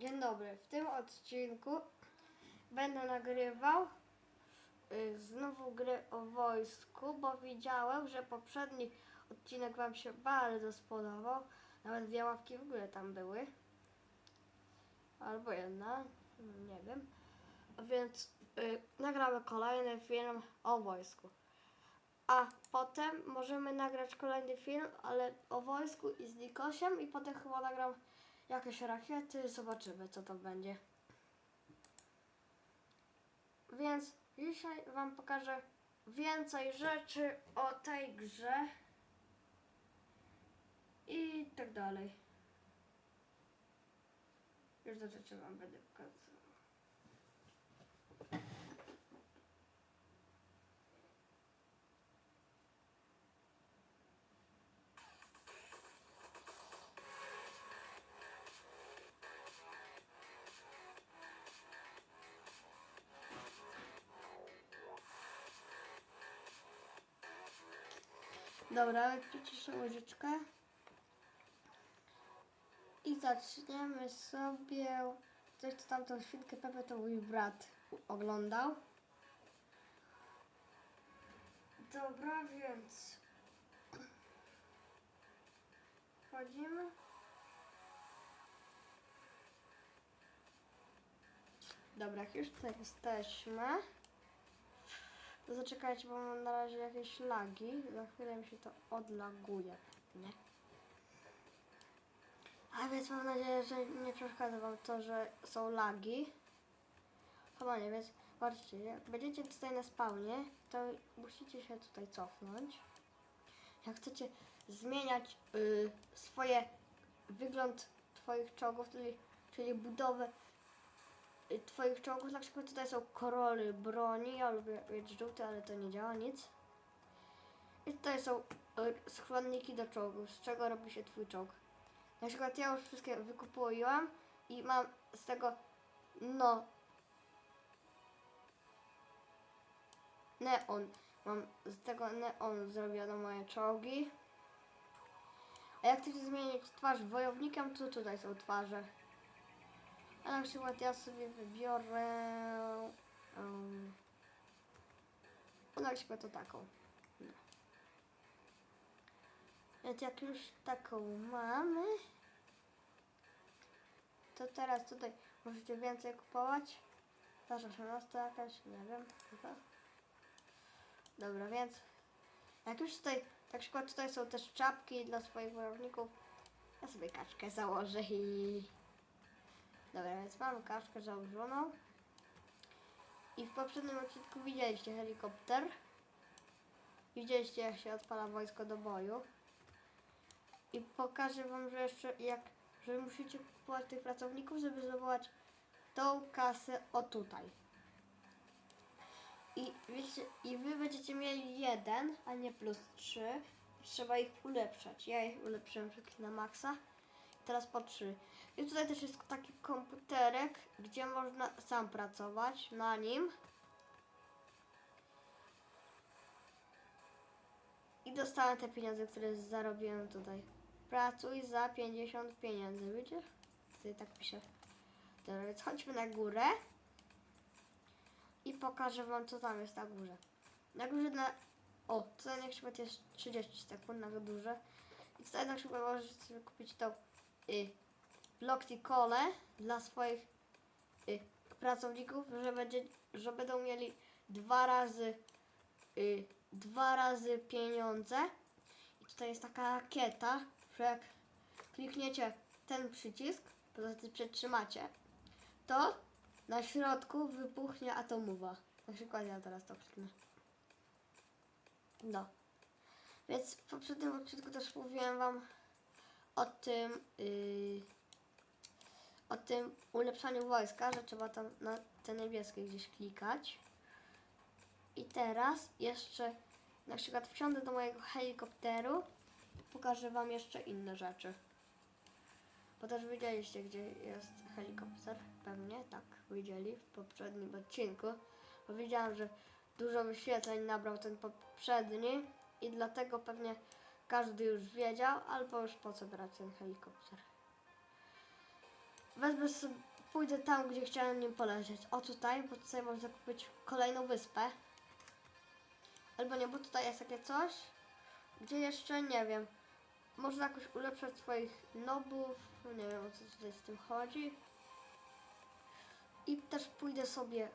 Dzień dobry. W tym odcinku będę nagrywał y, znowu grę o wojsku, bo widziałem, że poprzedni odcinek Wam się bardzo spodobał. Nawet dwie łapki w górę tam były. Albo jedna, nie wiem. Więc y, nagramy kolejny film o wojsku. A potem możemy nagrać kolejny film, ale o wojsku i z Nikosiem i potem chyba nagram jakieś rakiety, zobaczymy co to będzie. Więc dzisiaj Wam pokażę więcej rzeczy o tej grze i tak dalej. Już do rzeczy Wam będę pokazywał. Dobra, przyciszę łyżeczkę. I zaczniemy sobie coś, co tamtą świnkę Pepe to mój brat oglądał. Dobra, więc wchodzimy. Dobra, już tutaj jesteśmy, zaczekajcie, bo mam na razie jakieś lagi. Za chwilę mi się to odlaguje, nie? A więc mam nadzieję, że nie przeszkadza wam to, że są lagi. Chyba nie, więc patrzcie, jak będziecie tutaj na spawnie, to musicie się tutaj cofnąć. Jak chcecie zmieniać y, swoje wygląd twoich czołgów, czyli, czyli budowę twoich czołgów, na przykład tutaj są koroly broni, ja lubię mieć żółte, ale to nie działa nic. I tutaj są y, schroniki do czołgów, z czego robi się twój czołg. Na przykład ja już wszystkie wykupiłam i mam z tego, no, neon. Mam z tego neon zrobiono moje czołgi. A jak chcecie zmienić twarz wojownikiem, to tutaj są twarze. A na przykład ja sobie wybiorę... Um, na przykład to taką. Więc jak już taką mamy, to teraz tutaj możecie więcej kupować. Nasza 18 jakaś, nie wiem, chyba. Dobra, więc jak już tutaj, na przykład tutaj są też czapki dla swoich wojowników, ja sobie kaczkę założę i... Dobra, więc mamy kaczkę założoną. I w poprzednim odcinku widzieliście helikopter. Widzieliście jak się odpala wojsko do boju. I pokażę wam, że jeszcze jak, że musicie kupować tych pracowników, żeby zdobywać tą kasę o tutaj. I wiecie, i wy będziecie mieli jeden, a nie plus trzy. Trzeba ich ulepszać. Ja ich ulepszyłem wszystkich na maksa. Teraz po trzy. I tutaj też jest taki komputerek, gdzie można sam pracować na nim. I dostałem te pieniądze, które zarobiłem tutaj. Pracuj za 50 pieniędzy, wiecie? Tutaj tak pisze. Dobra, więc chodźmy na górę. I pokażę wam, co tam jest na górze. Na górze na... O, tutaj na przykład jest 30 sekund na górze. I tutaj na przykład możecie sobie kupić tą y, Blockticole dla swoich y, pracowników, że, będzie, że będą mieli dwa razy y, dwa razy pieniądze. I tutaj jest taka rakieta, że jak klikniecie ten przycisk, poza tym przytrzymacie, to na środku wybuchnie atomowa. Na przykład ja teraz to kliknę. No. Więc w poprzednim odcinku też mówiłem wam o tym yy, o tym ulepszaniu wojska, że trzeba tam na te niebieskie gdzieś klikać. I teraz jeszcze na przykład wsiądę do mojego helikopteru pokażę Wam jeszcze inne rzeczy. Bo też widzieliście, gdzie jest helikopter. Pewnie tak widzieli w poprzednim odcinku. Bo że dużo wyświetleń nabrał ten poprzedni i dlatego pewnie każdy już wiedział, albo już po co brać ten helikopter. Wezmę sobie, pójdę tam, gdzie chciałem nim polecieć. O tutaj, bo tutaj można kupić kolejną wyspę. Albo nie, bo tutaj jest takie coś, gdzie jeszcze nie wiem. Można jakoś ulepszać swoich nobów. No nie wiem o co tutaj z tym chodzi. I też pójdę sobie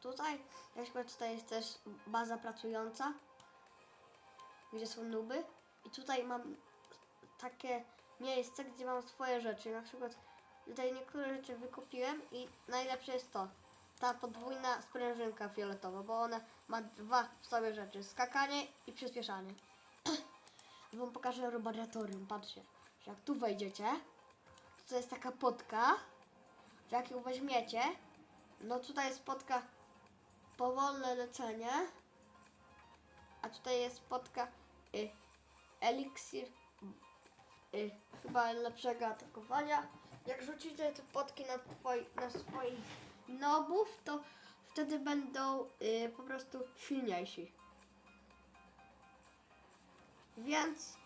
tutaj. Jak tutaj jest też baza pracująca, gdzie są nuby. I tutaj mam takie miejsce, gdzie mam swoje rzeczy. Na przykład tutaj niektóre rzeczy wykupiłem i najlepsze jest to. Ta podwójna sprężynka fioletowa, bo ona ma dwa w sobie rzeczy. Skakanie i przyspieszanie. Wam pokażę laboratorium, patrzcie. Że jak tu wejdziecie, to, to jest taka podka, że jak ją weźmiecie, no tutaj jest podka powolne lecenie, a tutaj jest podka y, eliksir y, chyba lepszego atakowania. Jak rzucicie te potki na, twoi, na swoich nobów, to wtedy będą y, po prostu silniejsi. Więc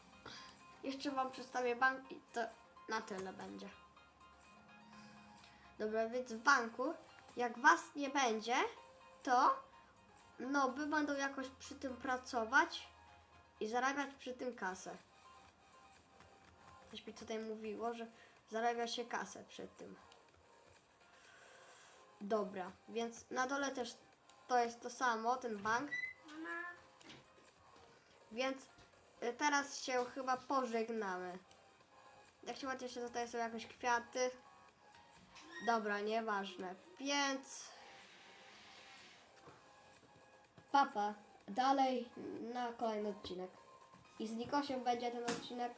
jeszcze Wam przedstawię bank i to na tyle będzie. Dobra, więc w banku, jak Was nie będzie, to noby będą jakoś przy tym pracować i zarabiać przy tym kasę. Coś mi tutaj mówiło, że zarabia się kasę przy tym. Dobra, więc na dole też to jest to samo, ten bank. Więc y, teraz się chyba pożegnamy. Jak się ładnie jeszcze tutaj są jakieś kwiaty. Dobra, nieważne. Więc papa, dalej na kolejny odcinek. I z Nikosiem będzie ten odcinek